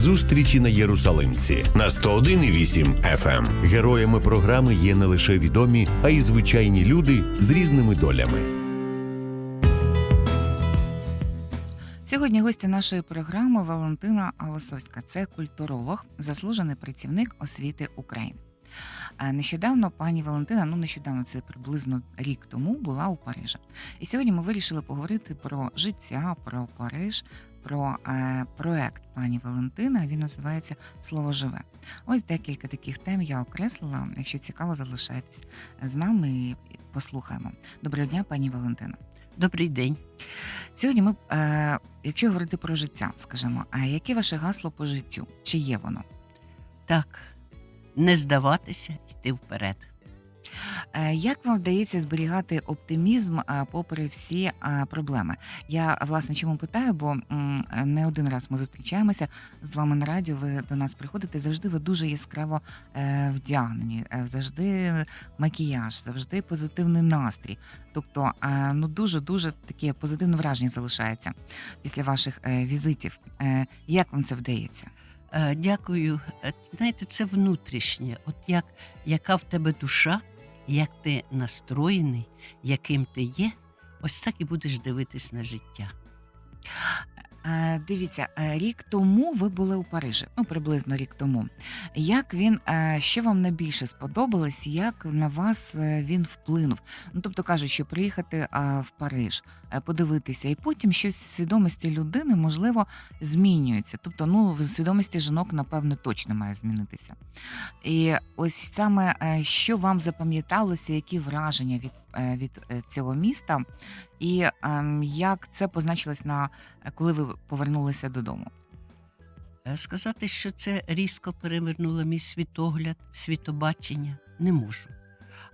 Зустрічі на Єрусалимці на 101,8 FM. Героями програми є не лише відомі, а й звичайні люди з різними долями. Сьогодні гості нашої програми Валентина Голосовська. Це культуролог, заслужений працівник освіти України. Нещодавно пані Валентина, ну нещодавно це приблизно рік тому, була у Парижі. І сьогодні ми вирішили поговорити про життя, про Париж, про е, проект пані Валентина. Він називається Слово живе. Ось декілька таких тем я окреслила. Якщо цікаво, залишайтесь з нами і послухаємо. Доброго дня, пані Валентина. Добрий день. Сьогодні ми, е, якщо говорити про життя, скажімо, а яке ваше гасло по життю? Чи є воно? Так, не здаватися, йти вперед. Е, як вам вдається зберігати оптимізм е, попри всі е, проблеми? Я власне чому питаю, бо не один раз ми зустрічаємося з вами на радіо. Ви до нас приходите. Завжди ви дуже яскраво вдягнені, завжди макіяж, завжди позитивний настрій. Тобто, ну дуже дуже таке позитивне враження залишається після ваших візитів. Як вам це вдається? Дякую. Знаєте, це внутрішнє. От як, яка в тебе душа, як ти настроєний, яким ти є, ось так і будеш дивитись на життя. Е, Дивіться, е, рік тому ви були у Парижі, ну приблизно рік тому. Як він е, що вам найбільше сподобалось? Як на вас він вплинув? Ну тобто кажуть, що приїхати в Париж, подивитися, і потім щось в свідомості людини можливо змінюється. Тобто, ну в свідомості жінок, напевно, точно має змінитися. І ось саме що вам запам'яталося, які враження від, від е, цього міста, і ем, як це позначилось на коли ви повернулися додому? Е, Сказати, що це різко перевернуло мій світогляд, світобачення, не можу.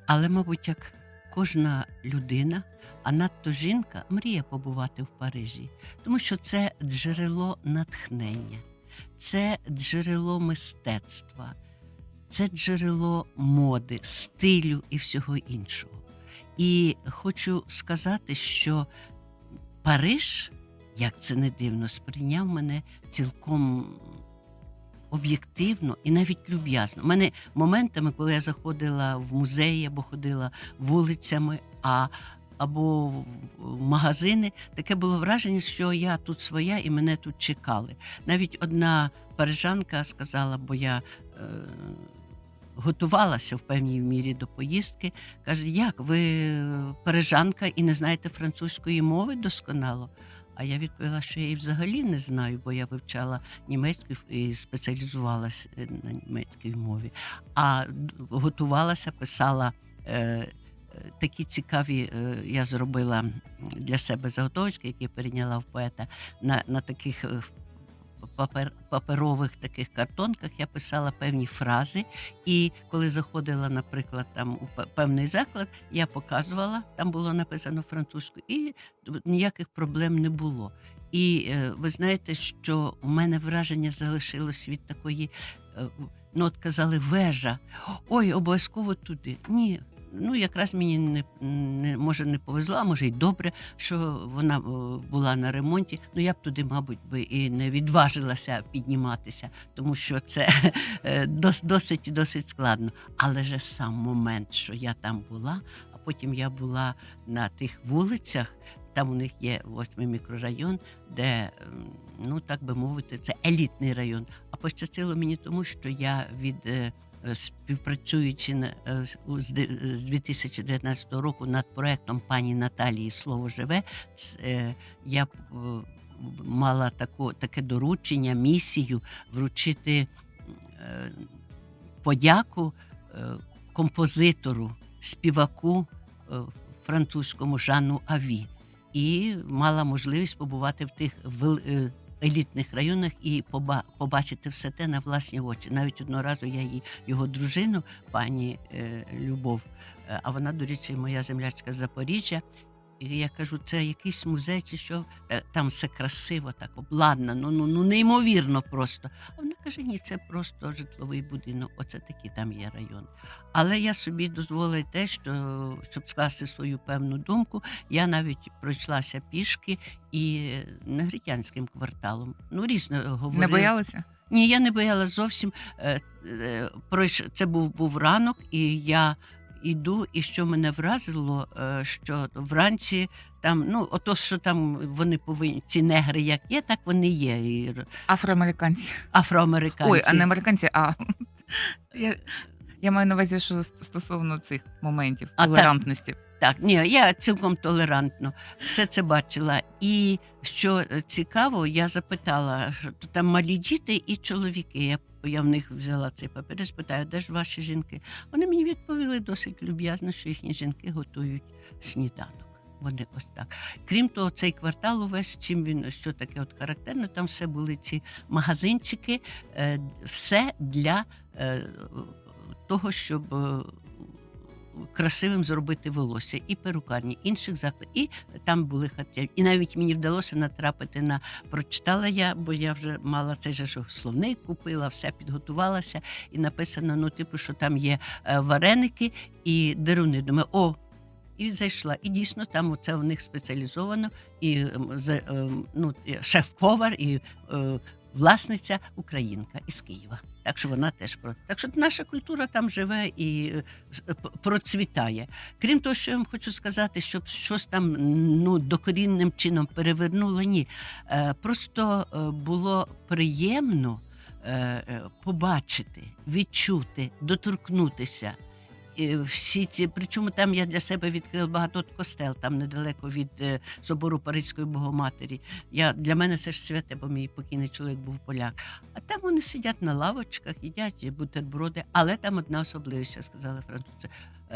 Але, мабуть, як кожна людина, а надто жінка, мріє побувати в Парижі, тому що це джерело натхнення, це джерело мистецтва, це джерело моди, стилю і всього іншого. І хочу сказати, що Париж, як це не дивно, сприйняв мене цілком об'єктивно і навіть люб'язно. У мене моментами, коли я заходила в музеї або ходила вулицями, а або в магазини, таке було враження, що я тут своя і мене тут чекали. Навіть одна парижанка сказала, бо я е, готувалася в певній мірі до поїздки, каже: як ви парижанка і не знаєте французької мови досконало? А я відповіла, що я її взагалі не знаю, бо я вивчала німецьку і спеціалізувалася на німецькій мові. А готувалася, писала е, е, такі цікаві. Е, я зробила для себе заготовочки, які я перейняла в поета на, на таких. Папер, паперових таких картонках я писала певні фрази, і коли заходила, наприклад, там у певний заклад, я показувала, там було написано французькою, і ніяких проблем не було. І е, ви знаєте, що у мене враження залишилось від такої, е, ну от казали, вежа. Ой, обов'язково туди. Ні. Ну, якраз мені не, не може не повезло, а може й добре, що вона е, була на ремонті. Ну я б туди, мабуть, би і не відважилася підніматися, тому що це е, досить досить складно. Але же сам момент, що я там була, а потім я була на тих вулицях. Там у них є восьмий мікрорайон, де, ну так би мовити, це елітний район. А пощастило мені тому, що я від е, співпрацюючи на- е, з- у- з де- з 2019 року над проектом пані Наталії Слово живе, е, я е, мала таку, таке доручення, місію вручити е, подяку е, композитору, співаку е, французькому Жанну Аві. І мала можливість побувати в тих е, елітних районах і поба- побачити все те на власні очі. Навіть одного разу я її, його дружину, пані е, Любов, е, а вона, до речі, моя землячка з Запоріжжя. І я кажу, це якийсь музей, чи що Е, там все красиво, так обладнано, ну, ну неймовірно просто. А вона каже: ні, це просто житловий будинок, оце такий там є район. Але я собі дозволила те, що щоб скласти свою певну думку, я навіть пройшлася пішки і негритянським кварталом. Ну, різно говорили. Не боялися? Ні, я не боялась зовсім. Е, е, Це був, був ранок, і я йду, і що мене вразило, е, що вранці там, ну, ото, що там вони повинні, ці негри, як є, так вони є. І Афроамериканці. афроамериканці. Ой, а не американці, а я, я маю на увазі, що стосовно цих моментів А, толерантності. Так, ні, я цілком толерантно все це бачила. І що е, цікаво, я запитала, що там малі діти і чоловіки. Я, я в них взяла цей папірець, питаю, де ж ваші жінки? Вони мені відповіли досить люб'язно, що їхні жінки готують сніданок. Вони ось так. Крім того, цей квартал увесь, чим він що таке от характерно, там все були ці магазинчики, е, все для е, того, щоб. е, красивим зробити волосся і перукарні, інших закладів. І там були хатя. І навіть мені вдалося натрапити на прочитала я, бо я вже мала цей же словник, купила, все підготувалася, і написано: ну, типу, що там є е, вареники і деруни. Думаю, о. І зайшла. І дійсно там оце у них спеціалізовано, і ем, ем, ну, шеф-повар, і е, власниця українка із Києва. Так що вона теж про так, що наша культура там живе і е, п- процвітає. Крім того, що я вам хочу сказати, щоб щось там ну докорінним чином перевернуло, ні. Е, просто е, було приємно е, е, побачити, відчути, доторкнутися. Всі ці, причому там я для себе відкрила багато костел, там недалеко від е, собору Паризької Богоматері. Я, для мене це ж святе, бо мій покійний чоловік був поляк. А там вони сидять на лавочках, їдять бутерброди, але там одна особливість, я сказала французи.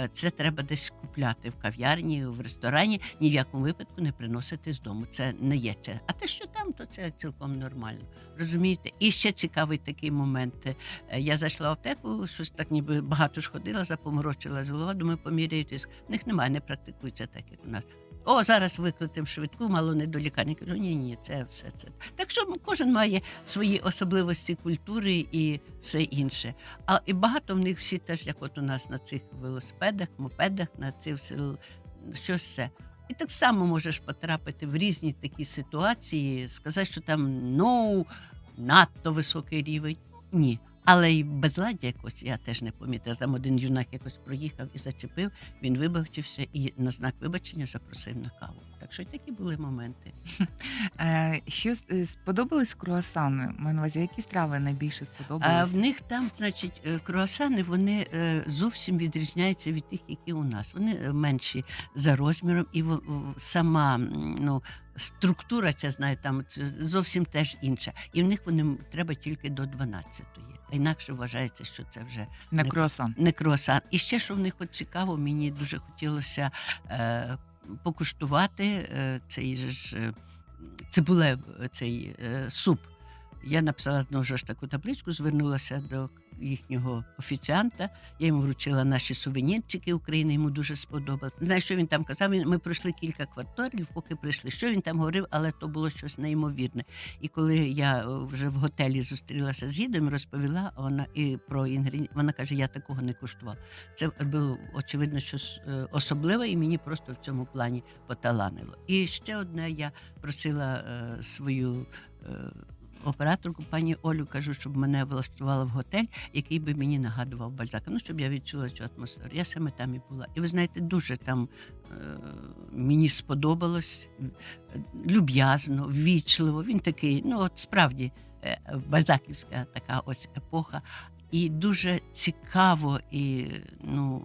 Е, Це треба десь купляти в кав'ярні, в ресторані. Ні в якому випадку не приносити з дому. Це не є че. А те, що там, то це цілком нормально. Розумієте? І ще цікавий такий момент. Е, Я зайшла в аптеку, щось так ніби багато ж ходила, запоморочила з голова, думаю, поміряю тиск. В них немає, не практикується так, як у нас. О, зараз викликаємо швидку, мало не до лікарні. Кажу, ні, ні, це все це. Так що кожен має свої особливості культури і все інше. А і багато в них всі теж, як от у нас на цих велосипедах, мопедах, на цих щось це. І так само можеш потрапити в різні такі ситуації, сказати, що там ну надто високий рівень. Ні. Але й безладдя якось я теж не помітила. Там один юнак якось проїхав і зачепив, він вибачився і на знак вибачення запросив на каву. Так що й такі були моменти. Е, що е, сподобались круасани? Маю на увазі, які страви найбільше сподобались? А в них там, значить, е, круасани вони е, зовсім відрізняються від тих, які у нас. Вони е, менші за розміром, і сама ну, структура, ця знаю, там зовсім теж інша. І в них вони треба тільки до 12-ї. А інакше вважається, що це вже На не- круасан. не круасан. І ще що в них от цікаво, мені дуже хотілося е, покуштувати е, цей же ж е, цибулев, цей е, суп. Я написала знову ж таку табличку, звернулася до їхнього офіціанта. Я йому вручила наші сувенірчики України, йому дуже сподобалось. Не знаю, що він там казав. Ми пройшли кілька кварталів, поки прийшли. Що він там говорив, але то було щось неймовірне. І коли я е, вже в готелі зустрілася з гідом, розповіла вона і про інгредієнти, вона каже: я такого не куштувала. Це було очевидно щось е, особливе, і мені просто в цьому плані поталанило. І ще одне я просила е, свою. Операторку пані Олю кажу, щоб мене влаштувала в готель, який би мені нагадував Бальзака. Ну, щоб я відчула цю атмосферу. Я саме там і була. І ви знаєте, дуже там е, мені сподобалось люб'язно, ввічливо. Він такий, ну от справді е, бальзаківська така ось епоха. І дуже цікаво і ну,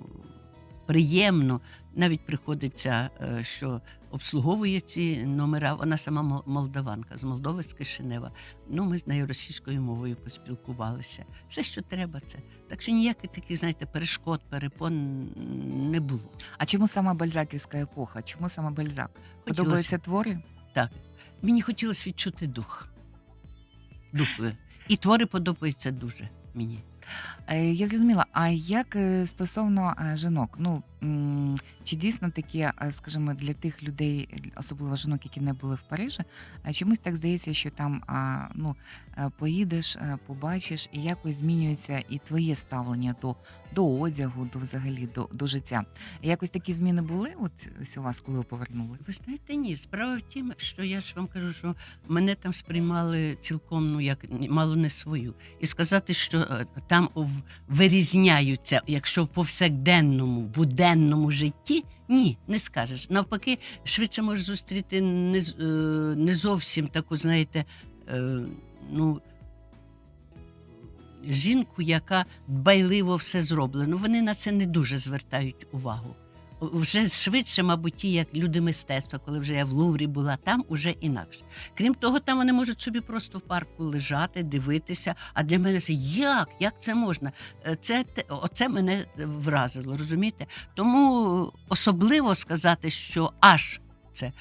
приємно. Навіть приходиться, е, що обслуговує ці номера. Вона сама молдаванка з Молдови, з Кишинева. Ну, ми з нею російською мовою поспілкувалися. Все, що треба, це. Так що ніяких таких, знаєте, перешкод, перепон не було. А чому саме бальзаківська епоха? Чому саме бальзак? Подобаються твори? Так. Мені хотілося відчути дух. Дух. І твори подобаються дуже мені. Е, Я зрозуміла. А як е, стосовно е, жінок? Ну чи дійсно таке, скажімо, для тих людей, особливо жінок, які не були в Парижі, чомусь так здається, що там ну, поїдеш, побачиш, і якось змінюється і твоє ставлення до, до одягу, до взагалі до, до життя. Якось такі зміни були от ось у вас, коли ви повернулися? Ви знаєте, ні. Справа в тім, що я ж вам кажу, що мене там сприймали цілком, ну як мало не свою. І сказати, що там в- вирізняються, якщо в повсякденному, буденному житті, ні, не скажеш. Навпаки, швидше можеш зустріти не, е, не зовсім таку, знаєте, е, ну. Жінку, яка дбайливо все зроблено, вони на це не дуже звертають увагу вже швидше, мабуть, ті, як люди мистецтва, коли вже я в Луврі була, там уже інакше. Крім того, там вони можуть собі просто в парку лежати, дивитися. А для мене це як? Як це можна? Е, Це оце мене вразило, розумієте? Тому особливо сказати, що аж це.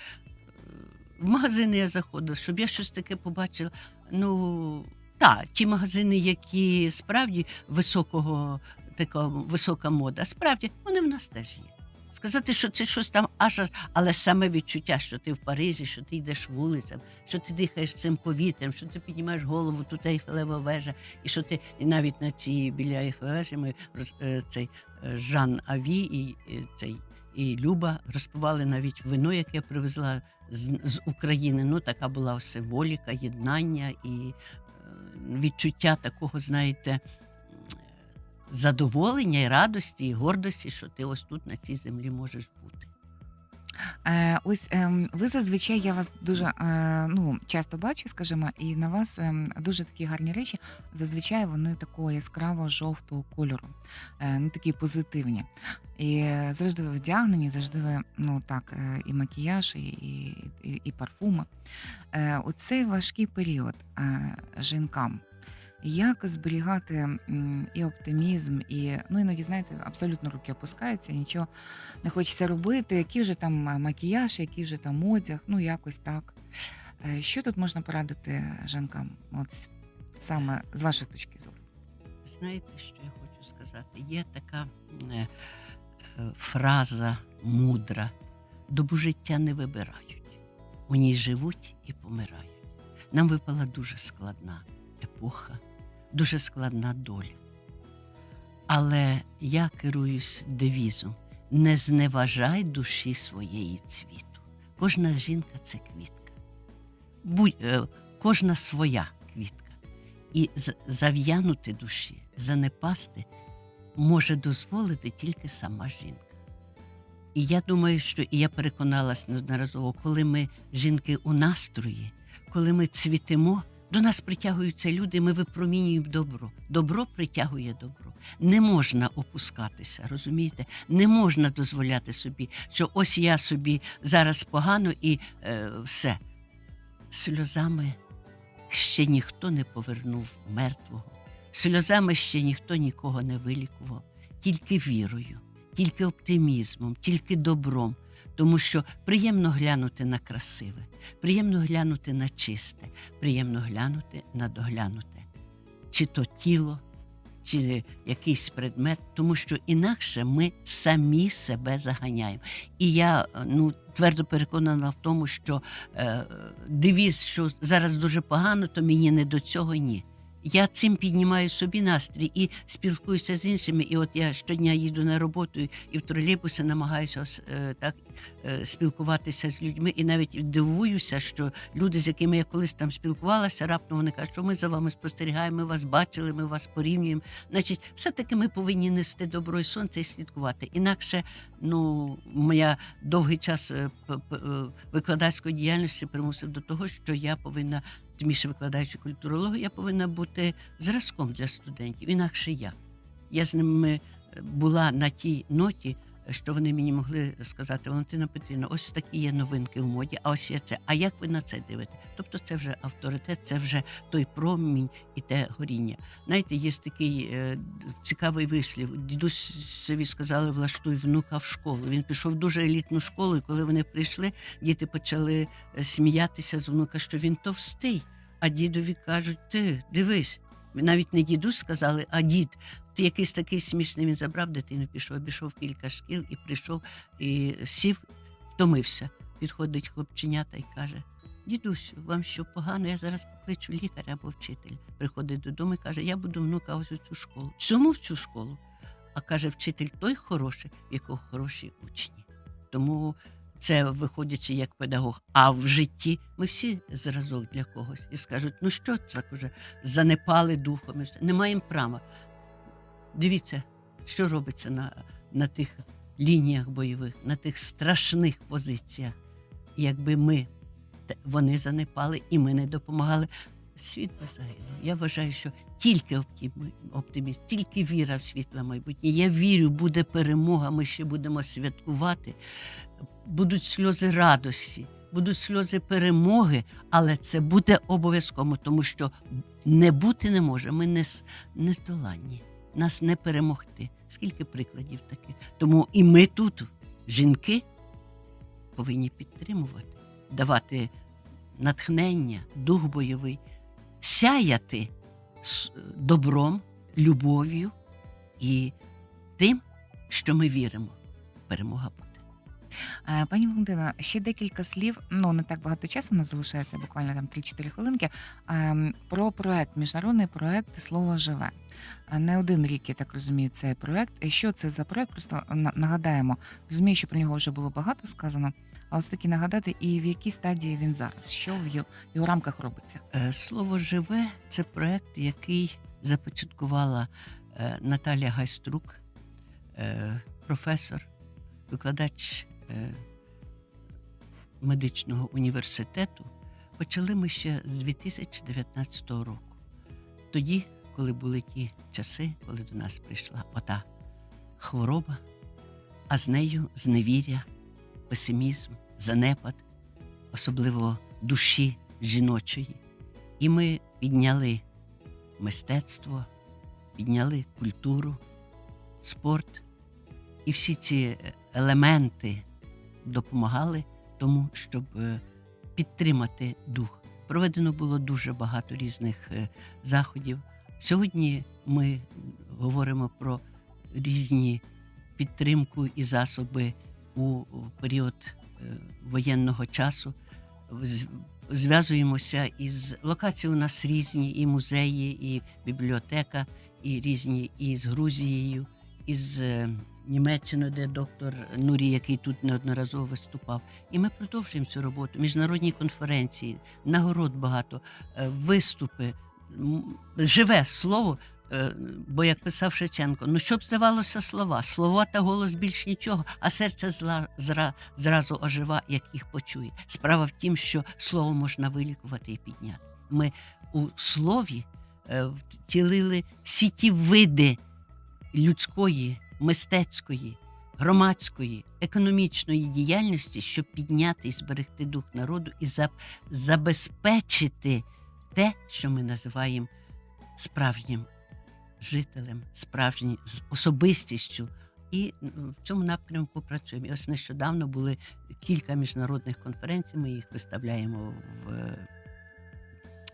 В магазини я заходила, щоб я щось таке побачила. Ну, так, ті магазини, які справді високого, така висока мода, справді вони в нас теж є. Сказати, що це щось там аж, але саме відчуття, що ти в Парижі, що ти йдеш вулицям, що ти дихаєш цим повітрям, що ти піднімаєш голову, тут Ейфелева вежа, і що ти і навіть на цій біля Ейфелеви вежі ми е, цей е, Жан Аві і цей і Люба розпивали навіть вино, яке привезла з, з України. Ну, така була символіка, єднання і е, відчуття такого, знаєте, задоволення і радості, і гордості, що ти ось тут на цій землі можеш бути. Е, ось ем, ви зазвичай я вас дуже е, ну, часто бачу, скажімо, і на вас ем, дуже такі гарні речі. Зазвичай вони такого яскраво жовтого кольору, е, ну такі позитивні. І е, завжди ви вдягнені, завжди ви ну так, е, і макіяж, і, і, і, і парфуми. Е, у цей важкий період е, жінкам. Як зберігати і оптимізм, і ну іноді знаєте, абсолютно руки опускаються, нічого не хочеться робити, який вже там е, макіяж, який вже там одяг, ну якось так. Е, Що тут можна порадити жінкам? От саме з вашої точки зору? Знаєте, що я хочу сказати? Є така е, е, фраза мудра: добу життя не вибирають, у ній живуть і помирають. Нам випала дуже складна епоха, дуже складна доля. Але я керуюсь девізом: не зневажай душі своєї цвіту. Кожна жінка це квітка. Будь, е, кожна своя квітка. І зав'янути душі, занепасти може дозволити тільки сама жінка. І я думаю, що і я переконалась неодноразово, коли ми жінки у настрої, коли ми цвітемо, до нас притягуються люди, ми випромінюємо добро. Добро притягує добро. Не можна опускатися, розумієте? Не можна дозволяти собі, що ось я собі зараз погано і е, все. Сльозами ще ніхто не повернув мертвого, сльозами ще ніхто нікого не вилікував, тільки вірою, тільки оптимізмом, тільки добром. Тому що приємно глянути на красиве, приємно глянути на чисте, приємно глянути на доглянуте, чи то тіло, чи якийсь предмет, тому що інакше ми самі себе заганяємо. І я ну, твердо переконана в тому, що е, девіз, що зараз дуже погано, то мені не до цього ні. Я цим піднімаю собі настрій і спілкуюся з іншими. І от я щодня їду на роботу і в тролейбусі намагаюся е, так е, спілкуватися з людьми. І навіть дивуюся, що люди, з якими я колись там спілкувалася, раптом вони кажуть, що ми за вами спостерігаємо, ми вас бачили, ми вас порівнюємо. Значить, все-таки ми повинні нести добро і сонце і слідкувати. Інакше, ну, моя довгий час е, викладацької діяльності примусив до того, що я повинна, тим викладаючи культурологію, я повинна бути зразком для студентів. Інакше я. Я з ними була на тій ноті, що вони мені могли сказати, Валентина Петрівна, ось такі є новинки в моді, а ось є це. А як ви на це дивитесь? Тобто це вже авторитет, це вже той промінь і те горіння. Знаєте, є такий е, цікавий вислів. Дідусеві сказали, влаштуй внука в школу. Він пішов в дуже елітну школу, і коли вони прийшли, діти почали е, сміятися з внука, що він товстий. А дідові кажуть: ти дивись. Навіть не дідусь сказали, а дід. Якийсь такий смішний. Він забрав дитину, пішов, обійшов кілька шкіл і прийшов і сів, втомився. Підходить хлопченята і каже: Дідусю, вам що погано? Я зараз покличу лікаря або вчителя. Приходить додому і каже: Я буду внука ось у цю школу. Чому в цю школу? А каже, вчитель той хороший, в якого хороші учні. Тому це виходячи як педагог. А в житті ми всі зразок для когось і скажуть: ну що це уже занепали духом, і все. не маємо права. Дивіться, що робиться на, на тих лініях бойових, на тих страшних позиціях. Якби ми вони занепали і ми не допомагали. Світ би загинув. Я вважаю, що тільки оптимі- оптиміст, тільки віра в світле майбутнє. Я вірю, буде перемога. Ми ще будемо святкувати. Будуть сльози радості, будуть сльози перемоги, але це буде обов'язково, тому що не бути не може. Ми не, не здоланні, нас не перемогти. Скільки прикладів таких? Тому і ми тут, жінки, повинні підтримувати, давати натхнення, дух бойовий, сяяти з добром, любов'ю і тим, що ми віримо. Перемога. Е, Пані Валентина, ще декілька слів. Ну не так багато часу у нас залишається, буквально там 3-4 хвилинки. ем, Про проект, міжнародний проект Слово живе. Е, Не один рік, я так розумію, цей проект. Що це за проект? Просто нагадаємо. Розумію, що про нього вже було багато сказано. Але все таки нагадати, і в якій стадії він зараз, що в його, його рамках робиться. Е, Слово живе це проект, який започаткувала е, Наталія Гайструк, е, професор, викладач е, медичного університету. Почали ми ще з 2019 року. Тоді, коли були ті часи, коли до нас прийшла ота хвороба, а з нею зневіря, песимізм, занепад, особливо душі жіночої. І ми підняли мистецтво, підняли культуру, спорт. І всі ці елементи допомагали тому, щоб е, підтримати дух. Проведено було дуже багато різних е, заходів. Сьогодні ми говоримо про різні підтримку і засоби у період е, воєнного часу. Зв'язуємося із локації у нас різні, і музеї, і бібліотека, і різні і з Грузією, і з Німеччиною, де доктор Нурі, який тут неодноразово виступав. І ми продовжуємо цю роботу. Міжнародні конференції, нагород багато, е, виступи, живе слово. Е, Бо як писав Шевченко, ну щоб здавалося слова, слова та голос більш нічого, а серце зла зра, зразу ожива, як їх почує. Справа в тім, що слово можна вилікувати і підняти. Ми у слові е, втілили всі ті види людської, мистецької, громадської, економічної діяльності, щоб підняти і зберегти дух народу і забезпечити те, що ми називаємо справжнім жителем, справжньою особистістю. І в цьому напрямку працюємо. І ось нещодавно були кілька міжнародних конференцій. Ми їх виставляємо в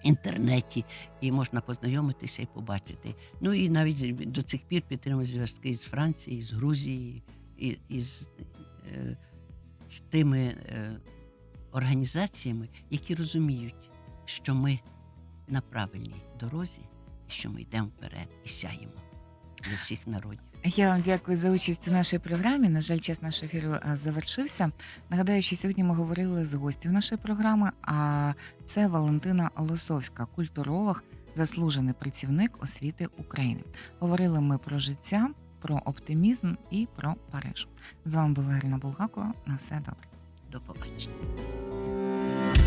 інтернеті, і можна познайомитися і побачити. Ну і навіть до цих пір підтримуємо зв'язки з Францією, з Грузією, і, і з, е, з тими е, організаціями, які розуміють, що ми на правильній дорозі, що ми йдемо вперед і сяємо для всіх народів. Я вам дякую за участь у нашій програмі. На жаль, час нашого ефіру завершився. Нагадаю, що сьогодні ми говорили з гостю нашої програми. А це Валентина Лосовська, культуролог, заслужений працівник освіти України. Говорили ми про життя, про оптимізм і про Париж. З вами була Ірина Булгакова. На все добре. До побачення.